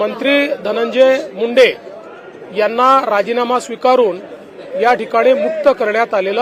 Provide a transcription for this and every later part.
मंत्री धनंजय मुंडे राजीनामा ठिकाणी मुक्त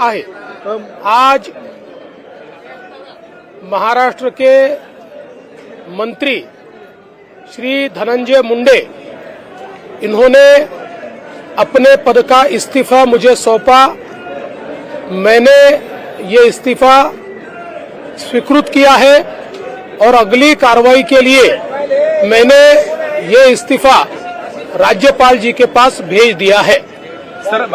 आहे. आज महाराष्ट्र के मंत्री श्री धनंजय मुंडे इन्होंने अपने पद का इस्तीफा मुझे सौंपा। मैंने ये इस्तीफा स्वीकृत किया है और अगली कार्रवाई के लिए मैंने ये इस्तीफा राज्यपाल जी के पास भेज दिया है। सर